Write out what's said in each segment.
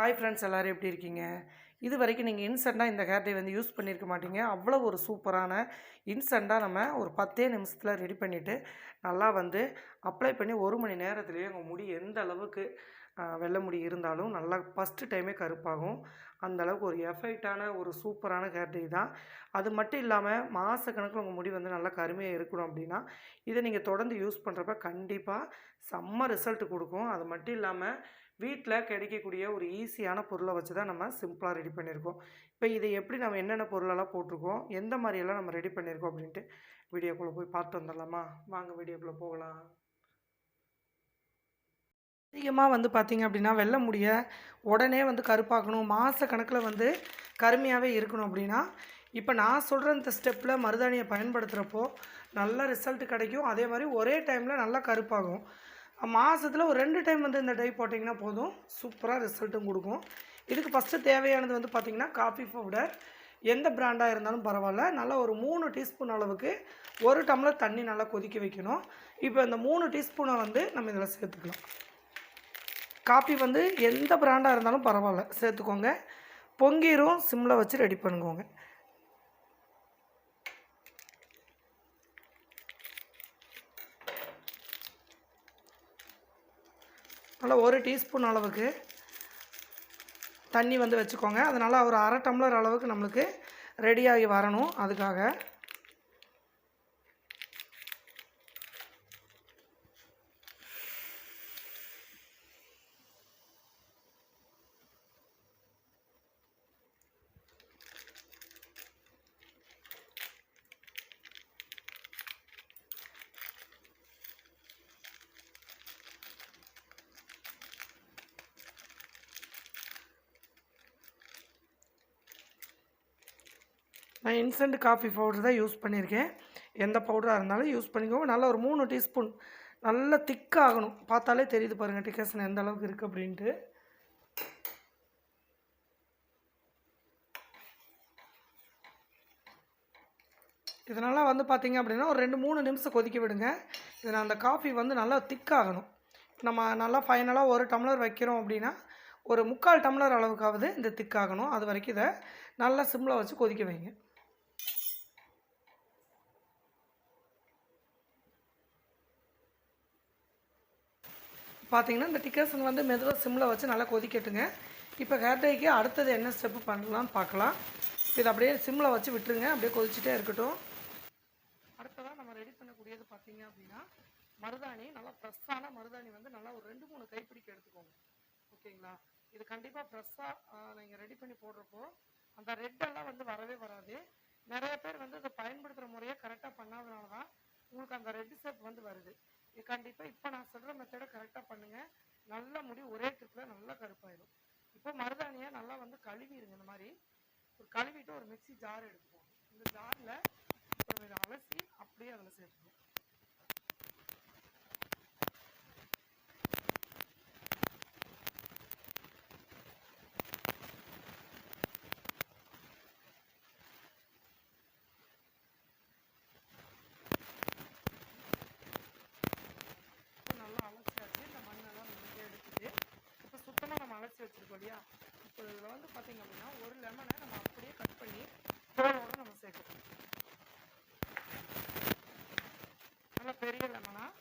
Hi friends எல்லோரும் எப்படி இருக்கீங்க? இது வரைக்கும் நீங்கள் இன்ஸ்டண்ட்டாக இந்த ஹேர் டே வந்து யூஸ் பண்ணியிருக்க மாட்டீங்க. அவ்வளோ ஒரு சூப்பரான இன்ஸ்டண்ட்டாக நம்ம ஒரு பத்தே நிமிஷத்தில் ரெடி பண்ணிவிட்டு நல்லா வந்து அப்ளை பண்ணி ஒரு மணி நேரத்துலேயே உங்கள் முடி எந்த அளவுக்கு வெள்ளை முடி இருந்தாலும் நல்லா ஃபஸ்ட்டு டைமே கருப்பாகும். அந்த அளவுக்கு ஒரு எஃபெக்டான ஒரு சூப்பரான ஹேர் டே தான். அது மட்டும் இல்லாமல் மாதக்கணக்கில் உங்கள் முடி வந்து நல்லா கருமையாக இருக்கணும் அப்படின்னா இதை நீங்கள் தொடர்ந்து யூஸ் பண்ணுறப்ப கண்டிப்பாக செம்ம ரிசல்ட் கொடுக்கும். அது மட்டும் இல்லாமல் வீட்டில் கிடைக்கக்கூடிய ஒரு ஈஸியான பொருளை வச்சு தான் நம்ம சிம்பிளாக ரெடி பண்ணியிருக்கோம். இப்போ இதை எப்படி நம்ம என்னென்ன பொருளெல்லாம் போட்டிருக்கோம் எந்த மாதிரியெல்லாம் நம்ம ரெடி பண்ணியிருக்கோம் அப்படின்ட்டு வீடியோக்குள்ளே போய் பார்த்து வந்துடலாமா? வாங்க வீடியோக்குள்ளே போகலாம். அதிகமாக வந்து பார்த்திங்க அப்படின்னா வெள்ளை முடிய உடனே வந்து கருப்பாக்கணும். மாத கணக்கில் வந்து கருமையாகவே இருக்கணும் அப்படின்னா இப்போ நான் சொல்கிற இந்த ஸ்டெப்பில் மருதாணியை பயன்படுத்துகிறப்போ நல்ல ரிசல்ட் கிடைக்கும். அதே மாதிரி ஒரே டைமில் நல்லா கருப்பாகும். மாதத்தில் ஒரு ரெண்டு டைம் வந்து இந்த டை போட்டிங்கன்னா போதும். சூப்பராக ரிசல்ட்டும் கொடுக்கும். இதுக்கு ஃபஸ்ட்டு தேவையானது வந்து பார்த்திங்கன்னா காஃபி பவுடர் எந்த பிராண்டாக இருந்தாலும் பரவாயில்ல. நல்லா ஒரு மூணு டீஸ்பூன் அளவுக்கு ஒரு டம்ளர் தண்ணி நல்லா கொதிக்க வைக்கணும். இப்போ இந்த மூணு டீஸ்பூனை வந்து நம்ம இதில் சேர்த்துக்கலாம். காப்பி வந்து எந்த பிராண்டாக இருந்தாலும் பரவாயில்ல. சேர்த்துக்கோங்க. பொங்கீரும் சிம்மில் வச்சு ரெடி பண்ணுக்கோங்க. நல்லா ஒரு டீஸ்பூன் அளவுக்கு தண்ணி வந்து வச்சுக்கோங்க. அதனால் ஒரு அரை டம்ளர் அளவுக்கு நம்மளுக்கு ரெடியாகி வரணும் அதுக்காக. நான் இன்ஸ்டன்ட் காஃபி பவுடர் தான் யூஸ் பண்ணியிருக்கேன். எந்த பவுடராக இருந்தாலும் யூஸ் பண்ணிக்கோங்க. நல்லா ஒரு மூணு டீஸ்பூன் நல்லா திக்காகணும் பார்த்தாலே தெரியுது பாருங்கள் டிக்கேஷன் எந்த அளவுக்கு இருக்குது அப்படின்ட்டு. இதனால் வந்து பார்த்திங்க அப்படின்னா ஒரு ரெண்டு மூணு நிமிஷம் கொதிக்க விடுங்க. இதில் அந்த காஃபி வந்து நல்லா திக்காகணும் நம்ம நல்லா ஃபைனலாக ஒரு டம்ளர் வைக்கிறோம் அப்படின்னா ஒரு முக்கால் டம்ளர் அளவுக்காவது இந்த திக்காகணும் அது வரைக்கும் இதை நல்லா சிம்மில் வச்சு கொதிக்க வைங்க. பார்த்தீங்கன்னா இந்த டிக்கர்சன் வந்து மெதுவாக சிம்மில் வச்சு நல்லா கொதிக்கட்டுங்க. இப்போ ஹேர் டைக்கு அடுத்தது என்ன ஸ்டெப்பு பண்ணலாம்னு பார்க்கலாம் இதை அப்படியே சிம்மில் வச்சு விட்டுருங்க. அப்படியே கொதிச்சுட்டே இருக்கட்டும். அடுத்ததாக நம்ம ரெடி பண்ணக்கூடியது பார்த்தீங்க அப்படின்னா மருதாணி. நல்லா ஃப்ரெஷ்ஷான மருதாணி வந்து நல்லா ஒரு ரெண்டு மூணு கைப்பிடிக்கு எடுத்துக்கோங்க. ஓகேங்களா? இது கண்டிப்பாக ஃப்ரெஷ்ஷாக நீங்கள் ரெடி பண்ணி போடுறப்போ அந்த ரெட்டெல்லாம் வந்து வரவே வராது. நிறைய பேர் வந்து அதை பயன்படுத்துகிற முறையை கரெக்டாக பண்ணாதனால தான் உங்களுக்கு அந்த ரெட் ஷேப் வந்து வருது. இது கண்டிப்பாக இப்போ நான் சொல்கிற மெத்தடை கரெக்டாக பண்ணுங்கள் நல்ல முடி ஒரே ட்ரிப்பில் நல்லா கருப்பாயிடும் இப்போ மருதாணியை நல்லா வந்து கழுவிடுங்க இந்த மாதிரி. ஒரு கழுவிட்டு ஒரு மிக்சி ஜார் எடுத்துக்கோங்க. இந்த ஜாரில் ஒரு அலசி அப்படியே அதில் சேர்த்துக்கணும் இப்போ நல்லா அலசியாச்சு இந்த மண்ணெல்லாம் நம்ம இங்கே எடுத்துட்டு இப்போ சுத்தமாக நம்ம அலசி வச்சிருக்கோம் இல்லையா இப்போ இதில் வந்து பார்த்தீங்க அப்படின்னா ஒரு லெமனை நம்ம அப்படியே கட் பண்ணி தோலோட நம்ம சேர்க்கணும் நல்லா பெரிய லெமனாக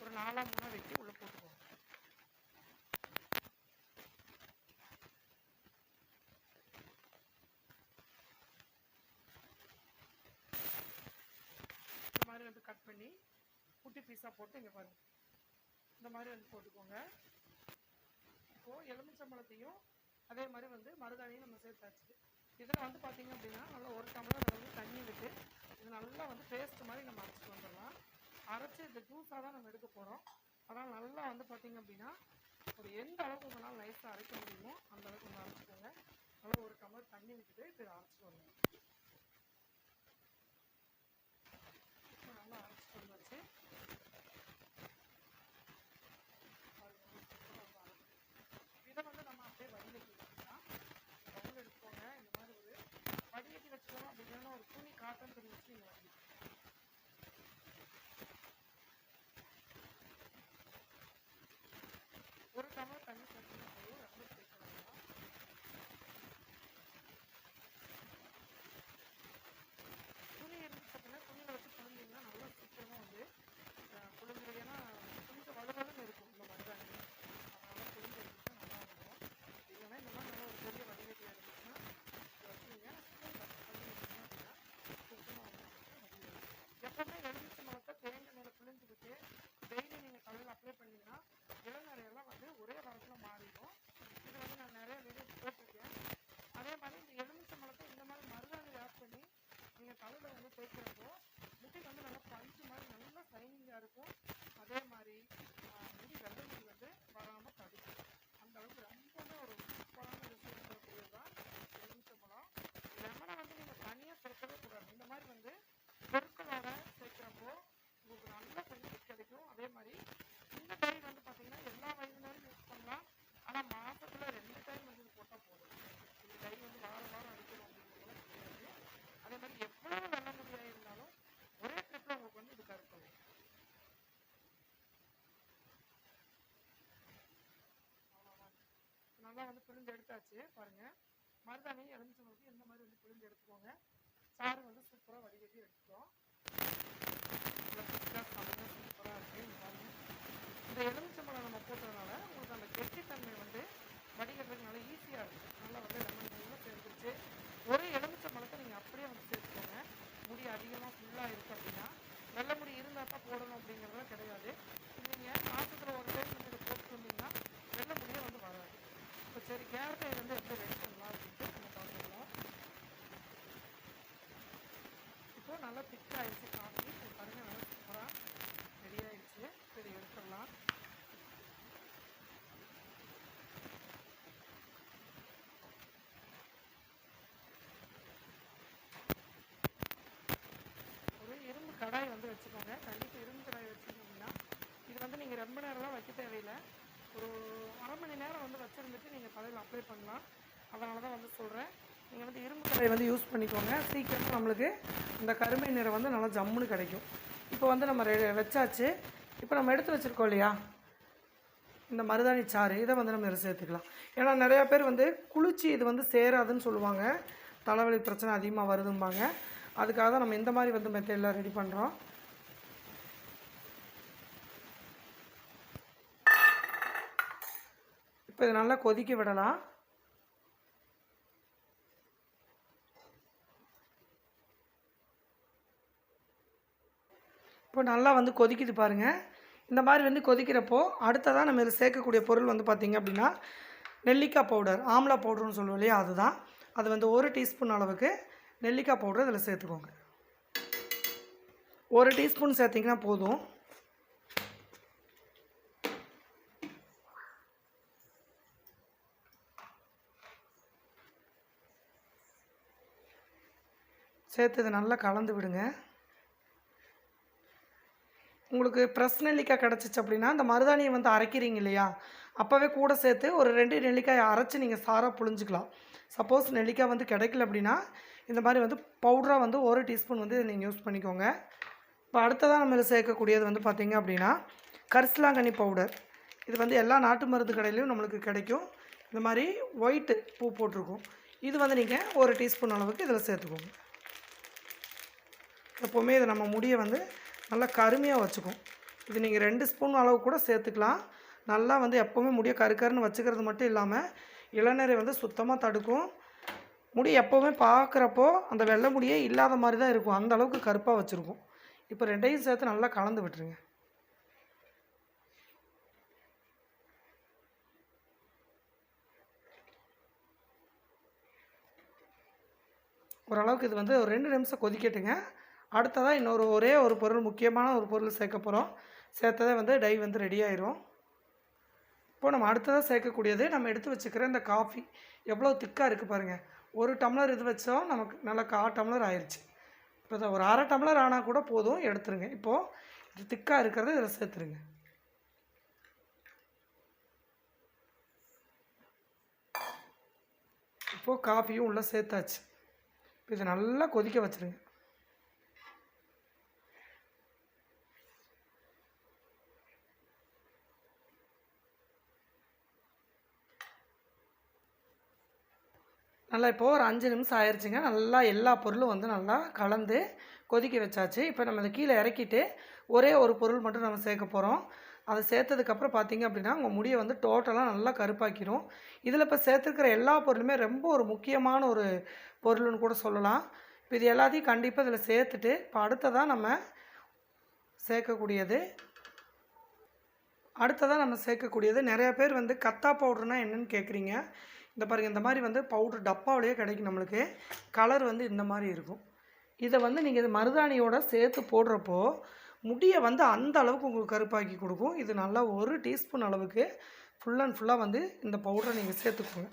ஒரு நாலாம் மூணாக வெட்டி உள்ளே போட்டுக்கோங்க. இந்த மாதிரி வந்து கட் பண்ணி குட்டி பீஸாக போட்டு இங்கே பாருங்கள் இந்த மாதிரி வந்து போட்டுக்கோங்க. இப்போது எலுமிச்சம்பழத்தையும் அதே மாதிரி வந்து மருதாணியும் நம்ம சேர்த்தாச்சு. இதில் வந்து பார்த்திங்க அப்படின்னா நல்லா ஒரு டம்ளர் அளவு தண்ணி விட்டு இது நல்லா வந்து பேஸ்ட் மாதிரி நம்ம அரைச்சிட்டு வந்துடலாம். அரைச்சி இந்த ஜூஸாக தான் நம்ம எடுக்க போகிறோம் அதனால் நல்லா வந்து பார்த்திங்க அப்படின்னா ஒரு எந்த அளவுக்கு உங்களால் நைஸாக அரைக்க முடியுமோ அந்த அளவுக்கு வந்து அரைச்சிக்கோங்க. நல்லா ஒரு டம்ளர் தண்ணி விட்டுட்டு இது அரைச்சிட்டு வரணும் நல்லா வந்து பிழிஞ்சு எடுத்தாச்சு பாருங்கள் மருதாணி எலுமிச்சம்பழத்துக்கு இந்த மாதிரி வந்து பிழிஞ்சு எடுத்துக்கோங்க. சாறு வந்து சூப்பராக வடிகட்டி எடுத்துட்டோம். சூப்பராக இருக்குது பாருங்கள் இந்த எலுமிச்சம்பழம் நம்ம போட்டதுனால உங்களுக்கு அந்த கெட்டித்தன்மை வந்து வடிகிறதுக்கு நல்லா ஈஸியாக இருக்கும் நல்லா வந்து லெமன் நல்லா சேர்ந்துருச்சு. ஒரே எலுமிச்சம்பழத்தை நீங்கள் அப்படியே வந்து சேர்த்துக்கோங்க. முடி அதிகமாக ஃபுல்லாக இருக்குது அப்படின்னா. வெள்ளை முடி இருந்தால் தான் போடணும் அப்படிங்கிறதுலாம் கிடையாது. நீங்கள் மாதத்தில் ஒரு டைம் வந்து இதை போட்டு வந்தீங்கன்னா வெள்ளை முடியே வந்து வராது இப்போ சரி கேரட்டை வந்து எப்படி ரெடி பண்ணலாம் அப்படின்ட்டு நம்ம பார்த்துக்கலாம் இப்போ நல்லா திக் ஆயிடுச்சு காஃபி இது பாருங்க நல்லா சூப்பராக ரெடி ஆயிடுச்சு. சரி எடுத்துடலாம். ஒரு இரும்பு கடாய் வந்து வச்சுக்கோங்க. கண்டிப்பாக இரும்பு கடாய் வச்சுருந்தீங்கன்னா இது வந்து நீங்கள் ரொம்ப நேரம்லாம் வைக்க தேவையில்லை. ஒரு அரை மணி நேரம் வந்து வச்சுருந்துட்டு நீங்கள் தலையில் அப்ளை பண்ணலாம். அதனால தான் வந்து சொல்கிறேன் நீங்கள் வந்து இரும்பு கடையை வந்து யூஸ் பண்ணிக்கோங்க. சீக்கிரம் நம்மளுக்கு இந்த கருமை நிறம் வந்து நல்லா ஜம்முன்னு கிடைக்கும். இப்போ வந்து நம்ம வச்சாச்சு. இப்போ நம்ம எடுத்து வச்சுருக்கோம் இல்லையா? இந்த மருதாணி சாறு. இதை வந்து நம்ம இதில் சேர்த்துக்கலாம். ஏன்னா நிறையா பேர் வந்து குளிச்சு இது வந்து சேராதுன்னு சொல்லுவாங்க. தலைவலி பிரச்சனை அதிகமாக வருதும்பாங்க. அதுக்காக தான் நம்ம இந்த மாதிரி வந்து மெத்தேடெலாம் ரெடி பண்ணுறோம் இப்போ இது நல்லா கொதிக்க விடலாம். இப்போ நல்லா வந்து கொதிக்குது பாருங்கள் இந்த மாதிரி வந்து கொதிக்கிறப்போ அடுத்ததாக நம்ம இதில் சேர்க்கக்கூடிய பொருள் வந்து பார்த்திங்க அப்படின்னா நெல்லிக்காய் பவுடர் ஆம்லா பவுடர்னு சொல்லுவோம் இல்லையா? அதுதான். அது வந்து ஒரு டீஸ்பூன் அளவுக்கு நெல்லிக்காய் பவுடர் இதில் சேர்த்துக்கோங்க. ஒரு டீஸ்பூன் சேர்த்திங்கன்னா போதும். சேர்த்து இதை நல்லா கலந்து விடுங்க. உங்களுக்கு ப்ரெஸ் நெல்லிக்காய் கிடச்சிச்சு அப்படின்னா இந்த மருதாணியை வந்து அரைக்கிறீங்க இல்லையா? அப்போவே கூட சேர்த்து ஒரு ரெண்டு நெல்லிக்காயை அரைச்சி நீங்கள் சாராக புழிஞ்சிக்கலாம். சப்போஸ் நெல்லிக்காய் வந்து கிடைக்கல அப்படின்னா இந்த மாதிரி வந்து பவுடராக வந்து ஒரு டீஸ்பூன் வந்து நீங்கள் யூஸ் பண்ணிக்கோங்க. இப்போ அடுத்ததாக நம்ம இதில் சேர்க்கக்கூடியது வந்து பார்த்திங்க அப்படின்னா கரிசலாங்கண்ணி பவுடர். இது வந்து எல்லா நாட்டு மருந்து கடையிலையும் நம்மளுக்கு கிடைக்கும். இந்த மாதிரி ஒயிட்டு பூ போட்டிருக்கும். இது வந்து நீங்கள் ஒரு டீஸ்பூன் அளவுக்கு இதில் சேர்த்துக்கோங்க. எப்போவுமே இதை நம்ம முடியை வந்து நல்லா கருமையாக வச்சுக்கும். இது நீங்கள் ரெண்டு ஸ்பூன் அளவு கூட சேர்த்துக்கலாம். நல்லா வந்து எப்போவுமே முடியை கருக்கருன்னு வச்சுக்கிறது மட்டும் இல்லாமல் இளநரை வந்து சுத்தமாக தடுக்கும். முடி எப்போவுமே பார்க்குறப்போ அந்த வெள்ளை முடியே இல்லாத மாதிரி தான் இருக்கும். அந்த அளவுக்கு கருப்பாக வச்சுருக்கும். இப்போ ரெண்டையும் சேர்த்து நல்லா கலந்து விட்டுருங்க. ஓரளவுக்கு இது வந்து ஒரு ரெண்டு நிமிஷம் கொதிக்கட்டுங்க. அடுத்ததாக இன்னொரு ஒரே ஒரு பொருள் முக்கியமான ஒரு பொருள் சேர்க்க போகிறோம் சேர்த்ததே வந்து டை வந்து ரெடி ஆயிரும். இப்போ நம்ம அடுத்ததாக சேர்க்கக்கூடியது நம்ம எடுத்து வச்சுக்கிற இந்த காஃபி எவ்வளோ திக்காக இருக்குது பாருங்கள் ஒரு டம்ளர் இது வச்சோம் நமக்கு நல்லா கா டம்ளர் ஆயிடுச்சு இப்போ ஒரு அரை டம்ளர் ஆனால் கூட போதும் எடுத்துருங்க. இப்போது இது திக்காக இருக்கிறத இதில் சேர்த்துருங்க. இப்போது காஃபியும் உள்ளே சேர்த்தாச்சு. இப்போ இதை நல்லா கொதிக்க வச்சுருங்க. நல்லா இப்போது ஒரு அஞ்சு நிமிஷம் ஆயிடுச்சுங்க நல்லா எல்லா பொருளும் வந்து நல்லா கலந்து கொதிக்க வச்சாச்சு. இப்போ நம்ம இதை கீழே இறக்கிட்டு ஒரே ஒரு பொருள் மட்டும் நம்ம சேர்க்க போகிறோம் அதை சேர்த்ததுக்கப்புறம் பார்த்தீங்க அப்படின்னா உங்கள் முடியை வந்து டோட்டலாக நல்லா கருப்பாக்கிடும் இதில் இப்போ சேர்த்துருக்கிற எல்லா பொருளுமே ரொம்ப ஒரு முக்கியமான ஒரு பொருள்னு கூட சொல்லலாம். இப்போ இது எல்லாத்தையும் கண்டிப்பாக இதில் சேர்த்துட்டு இப்போ அடுத்ததாக நம்ம சேர்க்கக்கூடியது அடுத்ததாக நம்ம சேர்க்கக்கூடியது. நிறைய பேர் வந்து கத்தா பவுடர்னால் என்னன்னு கேட்குறீங்க. இந்த பாருங்கள் இந்த மாதிரி வந்து பவுடர் டப்பாவிலேயே கிடைக்கும் நம்மளுக்கு. கலர் வந்து இந்த மாதிரி இருக்கும். இதை வந்து நீங்கள் இது மருதாணியோட சேர்த்து போடுறப்போ முடியை வந்து அந்த அளவுக்கு உங்களுக்கு கருப்பாக்கி கொடுக்கும். இது நல்லா ஒரு டீஸ்பூன் அளவுக்கு ஃபுல் அண்ட் ஃபுல்லாக வந்து இந்த பவுடரை நீங்கள் சேர்த்துக்கோங்க.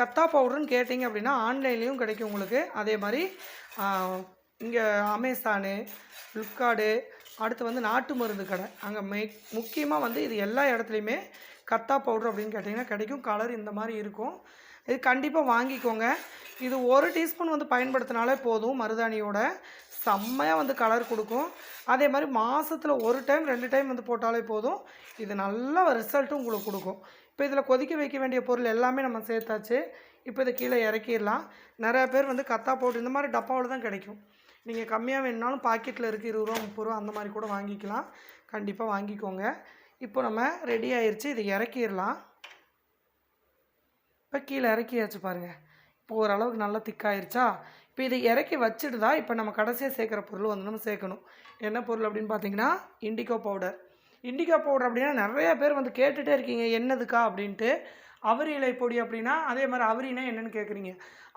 கத்தா பவுடர்னு கேட்டிங்க அப்படின்னா ஆன்லைன்லேயும் கிடைக்கும் உங்களுக்கு. அதே மாதிரி இங்கே அமேசானு ஃப்ளிப்கார்டு அடுத்து வந்து நாட்டு மருந்து கடை. அங்கே மே முக்கியமாக வந்து இது எல்லா இடத்துலையுமே கத்தா பவுடர் அப்படின்னு கேட்டிங்கன்னா கிடைக்கும். கலர் இந்த மாதிரி இருக்கும். இது கண்டிப்பாக வாங்கிக்கோங்க. இது ஒரு டீஸ்பூன் வந்து பயன்படுத்தினாலே போதும் மருதாணியோட. செம்மையாக வந்து கலர் கொடுக்கும். அதே மாதிரி மாதத்தில் ஒரு டைம் ரெண்டு டைம் வந்து போட்டாலே போதும். இது நல்ல ரிசல்ட்டும் உங்களுக்கு கொடுக்கும். இப்போ இதில் கொதிக்க வைக்க வேண்டிய பொருள் எல்லாமே நம்ம சேர்த்தாச்சு. இப்போ இதை கீழே இறக்கிடலாம். நிறையா பேர் வந்து கத்தா போட்டு இந்த மாதிரி டப்பாவில் தான் கிடைக்கும். நீங்கள் கம்மியாக வேணுனாலும் பாக்கெட்டில் இருக்குது இருபது ரூபா முப்பது ரூபா அந்த மாதிரி கூட வாங்கிக்கலாம். கண்டிப்பாக வாங்கிக்கோங்க. இப்போ நம்ம ரெடி ஆயிடுச்சு இதை இறக்கிடலாம். இப்போ கீழே இறக்கியாச்சு பாருங்கள் இப்போ ஓரளவுக்கு நல்லா திக்காயிருச்சா இப்போ இதை இறக்கி வச்சுட்டு தான் இப்போ நம்ம கடைசியாக சேர்க்குற பொருள் வந்து நம்ம சேர்க்கணும். என்ன பொருள் அப்படின்னு பார்த்தீங்கன்னா இண்டிகோ பவுடர் இண்டிகோ பவுடர் அப்படின்னா நிறையா பேர் வந்து கேட்டுகிட்டே இருக்கீங்க என்னதுக்கா அப்படின்ட்டு. அவரி இலை பொடி அப்படின்னா அதே மாதிரி அவரினா என்னென்னு கேட்குறீங்க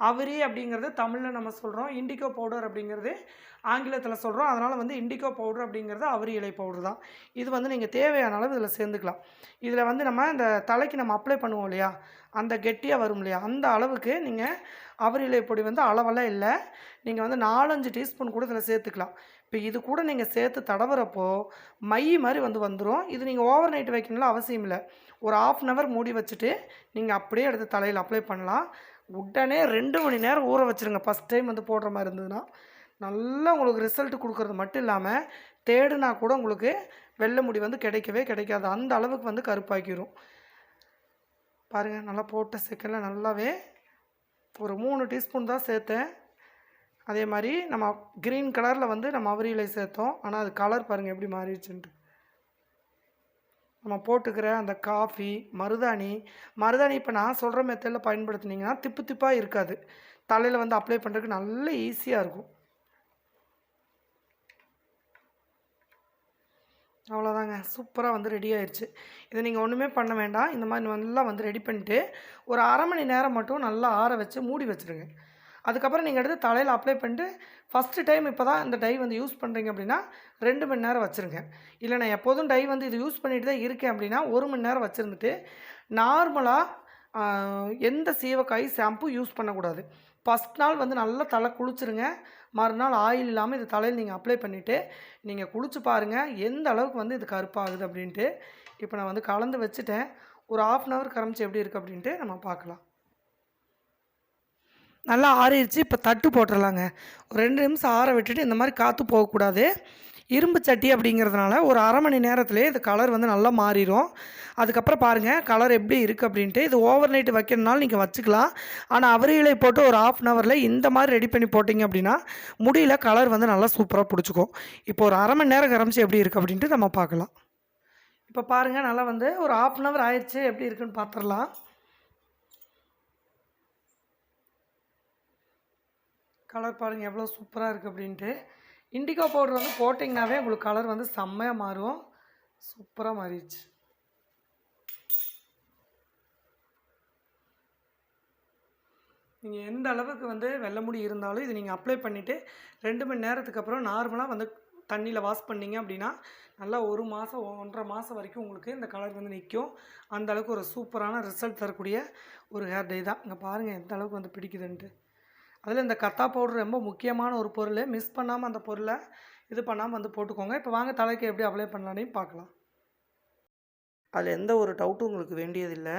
அவரி அப்படிங்கிறது தமிழில் நம்ம சொல்கிறோம் இண்டிகோ பவுடர் அப்படிங்கிறது ஆங்கிலத்தில் சொல்கிறோம் அதனால் வந்து இண்டிகோ பவுடர் அப்படிங்கிறது அவரி இலை பவுடர் தான். இது வந்து நீங்கள் தேவையான அளவு இதில் சேர்ந்துக்கலாம். இதில் வந்து நம்ம இந்த தலைக்கு நம்ம அப்ளை பண்ணுவோம் இல்லையா? அந்த கெட்டியாக வரும் இல்லையா? அந்த அளவுக்கு நீங்கள் அவரி இலை பொடி வந்து அளவெல்லாம் இல்லை. நீங்கள் வந்து நாலஞ்சு டீஸ்பூன் கூட இதில் சேர்த்துக்கலாம். இப்போ இது கூட நீங்கள் சேர்த்து தடவுறப்போ மை மாதிரி வந்து வந்துடும் இது நீங்கள் ஓவர் நைட் வைக்கணும்ல அவசியம் இல்லை. ஒரு ஆஃப் அன் ஹவர் மூடி வச்சுட்டு நீங்கள் அப்படியே எடுத்து தலையில் அப்ளை பண்ணலாம். உடனே ரெண்டு மணி நேரம் ஊற வச்சுருங்க. ஃபஸ்ட் டைம் வந்து போடுற மாதிரி இருந்ததுன்னா நல்லா உங்களுக்கு ரிசல்ட் கொடுக்கறது மட்டும் இல்லாமல் தேடுனா கூட உங்களுக்கு வெள்ளை முடி வந்து கிடைக்கவே கிடைக்காது. அந்த அளவுக்கு வந்து கருப்பாக்கிடும் பாருங்கள் நல்லா போட்ட செகண்டில் நல்லாவே ஒரு மூணு டீஸ்பூன் தான் சேர்த்தேன். அதே மாதிரி நம்ம க்ரீன் கலரில் வந்து நம்ம அவரி சேர்த்தோம். ஆனால் அது கலர் பாருங்கள் எப்படி மாறிடுச்சுன்ட்டு. நம்ம போட்டுக்கிற அந்த காஃபி மருதாணி மருதாணி இப்போ நான் சொல்கிற மெத்தடில் பயன்படுத்துனீங்கன்னா திப்பு திப்பாக இருக்காது. தலையில் வந்து அப்ளை பண்ணுறதுக்கு நல்ல ஈஸியாக இருக்கும். அவ்வளோதாங்க சூப்பராக வந்து ரெடி ஆயிடுச்சு இதை நீங்கள் ஒன்றுமே பண்ண வேண்டாம். இந்த மாதிரி நல்லா வந்து ரெடி பண்ணிவிட்டு ஒரு அரை மணி நேரம் மட்டும் நல்லா ஆற வச்சு மூடி வச்சுருங்க. அதுக்கப்புறம் நீங்கள் எடுத்து தலையில் அப்ளை பண்ணிட்டு ஃபஸ்ட்டு டைம் இப்போ தான் இந்த டை வந்து யூஸ் பண்ணுறீங்க அப்படின்னா ரெண்டு மணி நேரம் வச்சுருங்க. இல்லை நான் எப்போதும் டை வந்து இது யூஸ் பண்ணிட்டு தான் இருக்கேன் அப்படின்னா ஒரு மணி நேரம் வச்சுருந்துட்டு நார்மலாக எந்த சீவக்காய் ஷாம்பு யூஸ் பண்ணக்கூடாது. ஃபஸ்ட் நாள் வந்து நல்லா தலை குளிச்சுருங்க. மறுநாள் ஆயில் இல்லாமல் இது தலையில் நீங்கள் அப்ளை பண்ணிவிட்டு நீங்கள் குளிச்சு பாருங்கள் எந்த அளவுக்கு வந்து இது கருப்பாகுது அப்படின்ட்டு. இப்போ நான் வந்து கலந்து வச்சுட்டேன். ஒரு ஆஃப் அன் ஹவர் கரமிச்சு எப்படி இருக்குது அப்படின்ட்டு நம்ம பார்க்கலாம். நல்லா ஆறிடுச்சு இப்போ தட்டு போட்டுடலாங்க ஒரு ரெண்டு நிமிஷம் ஆற விட்டுட்டு இந்த மாதிரி காற்று போகக்கூடாது. இரும்பு சட்டி அப்படிங்கிறதுனால ஒரு அரை மணி நேரத்துலேயே இது கலர் வந்து நல்லா மாறிடும் அதுக்கப்புறம் பாருங்கள் கலர் எப்படி இருக்குது அப்படின்ட்டு. இது ஓவர் நைட்டு வைக்கணுனாலும் நீங்கள் வச்சுக்கலாம். ஆனால் அவரிகளை போட்டு ஒரு ஆஃப் அன் ஹவரில் இந்த மாதிரி ரெடி பண்ணி போட்டிங்க அப்படின்னா முடியல கலர் வந்து நல்லா சூப்பராக பிடிச்சிக்கும். இப்போ ஒரு அரை மணி நேரம் கரமிச்சு எப்படி இருக்குது அப்படின்ட்டு நம்ம பார்க்கலாம். இப்போ பாருங்கள் நல்லா வந்து ஒரு ஆஃப் அன் ஹவர் ஆயிடுச்சு. எப்படி இருக்குன்னு பார்த்துடலாம் கலர் பாருங்கள் எவ்வளோ சூப்பராக இருக்குது அப்படின்ட்டு. இண்டிகோ பவுடர் வந்து போட்டிங்கனாவே உங்களுக்கு கலர் வந்து செம்மையாக மாறும். சூப்பராக மாறிடுச்சு. நீங்கள் எந்த அளவுக்கு வந்து வெள்ளை முடி இருந்தாலும் இது நீங்கள் அப்ளை பண்ணிவிட்டு ரெண்டு மணி நேரத்துக்கு அப்புறம் நார்மலாக வந்து தண்ணியில் வாஷ் பண்ணீங்க அப்படின்னா நல்லா ஒரு மாதம் ஒன்றரை மாதம் வரைக்கும் உங்களுக்கு இந்த கலர் வந்து நிற்கும் அந்த அளவுக்கு ஒரு சூப்பரான ரிசல்ட் தரக்கூடிய ஒரு ஹேர் டே தான். இங்கே பாருங்கள் எந்த அளவுக்கு வந்து பிடிக்குதுன்ட்டு. அதில் இந்த கத்தா பவுடர் ரொம்ப முக்கியமான ஒரு பொருள். மிஸ் பண்ணாமல் அந்த பொருளை இது பண்ணாமல் வந்து போட்டுக்கோங்க. இப்போ வாங்க தலைக்கு எப்படி அப்ளை பண்ணலான்னு பார்க்கலாம். அதில் எந்த ஒரு டவுட்டும் உங்களுக்கு வேண்டியதில்லை.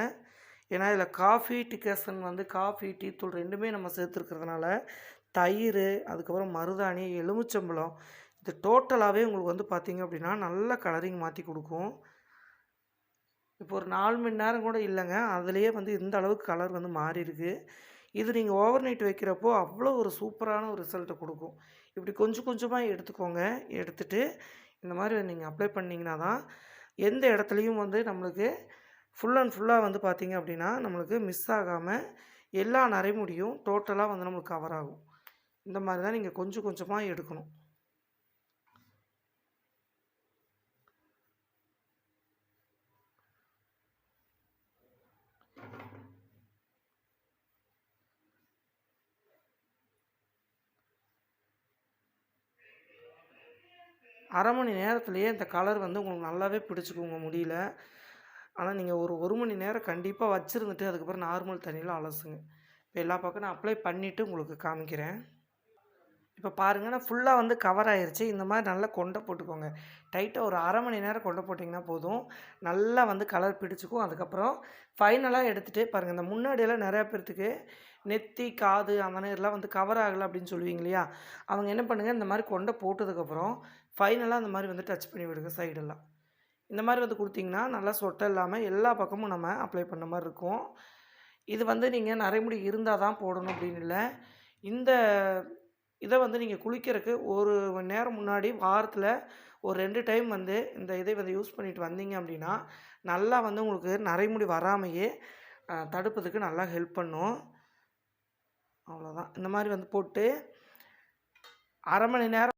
ஏன்னா இதில் காஃபி டிகேசன் வந்து காஃபி டீ தூள் ரெண்டுமே நம்ம சேர்த்துருக்கிறதுனால தயிர் அதுக்கப்புறம் மருதாணி எலுமிச்சம்பழம் இது டோட்டலாகவே உங்களுக்கு வந்து பார்த்திங்க அப்படின்னா நல்ல கலரிங் மாற்றி கொடுக்கும். இப்போ ஒரு நாலு மணி நேரம் கூட இல்லைங்க. அதுலேயே வந்து இந்த அளவுக்கு கலர் வந்து மாறி இருக்குது இது நீங்கள் ஓவர் நைட் வைக்கிறப்போ அவ்வளோ ஒரு சூப்பரான ஒரு ரிசல்ட்டை கொடுக்கும். இப்படி கொஞ்சம் கொஞ்சமாக எடுத்துக்கோங்க. எடுத்துகிட்டு இந்த மாதிரி நீங்கள் அப்ளை பண்ணிங்கன்னா தான் எந்த இடத்துலையும் வந்து நம்மளுக்கு ஃபுல் அண்ட் ஃபுல்லாக வந்து பார்த்திங்க அப்படின்னா நம்மளுக்கு மிஸ் ஆகாமல் எல்லா நரைமுடியும் டோட்டலாக வந்து நம்மளுக்கு கவர் ஆகும். இந்த மாதிரி தான் நீங்கள் கொஞ்சம் கொஞ்சமாக எடுக்கணும். அரை மணி நேரத்துலேயே இந்த கலர் வந்து உங்களுக்கு நல்லாவே பிடிச்சிக்குங்க முடியல. ஆனால் நீங்கள் ஒரு ஒரு மணி நேரம் கண்டிப்பாக வச்சுருந்துட்டு அதுக்கப்புறம் நார்மல் தண்ணியில் அலசுங்க. இப்போ எல்லா பக்கம் நான் அப்ளை பண்ணிவிட்டு உங்களுக்கு காமிக்கிறேன். இப்போ பாருங்கள் நான் ஃபுல்லாக வந்து கவர் ஆயிடுச்சு இந்த மாதிரி நல்லா கொண்டை போட்டுக்கோங்க. டைட்டாக ஒரு அரை மணி நேரம் கொண்டை போட்டிங்கன்னா போதும். நல்லா வந்து கலர் பிடிச்சிக்கும். அதுக்கப்புறம் ஃபைனலாக எடுத்துகிட்டு பாருங்கள் இந்த முன்னாடியெல்லாம் நிறையா பேர்த்துக்கு நெத்தி காது அந்த நேரம்லாம் வந்து கவர் ஆகலை அப்படின்னு சொல்லுவீங்க இல்லையா? அவங்க என்ன பண்ணுங்கள் இந்த மாதிரி கொண்டை போட்டதுக்கப்புறம் ஃபைனலாக அந்த மாதிரி வந்து டச் பண்ணி விடுங்க சைடெல்லாம் இந்த மாதிரி வந்து கொடுத்தீங்கன்னா நல்லா சொட்டை இல்லாமல் எல்லா பக்கமும் நம்ம அப்ளை பண்ண மாதிரி இருக்கும். இது வந்து நீங்கள் நரைமுடி இருந்தால் தான் போடணும் அப்படின்னு இல்லை. இந்த இதை வந்து நீங்கள் குளிக்கிறதுக்கு ஒரு மணி நேரம் முன்னாடி வாரத்தில் ஒரு ரெண்டு டைம் வந்து இந்த இதை வந்து யூஸ் பண்ணிட்டு வந்தீங்க அப்படின்னா நல்லா வந்து உங்களுக்கு நரைமுடி வராமையே தடுப்பதுக்கு நல்லா ஹெல்ப் பண்ணும். அவ்வளோதான் இந்த மாதிரி வந்து போட்டு அரை மணி நேரம்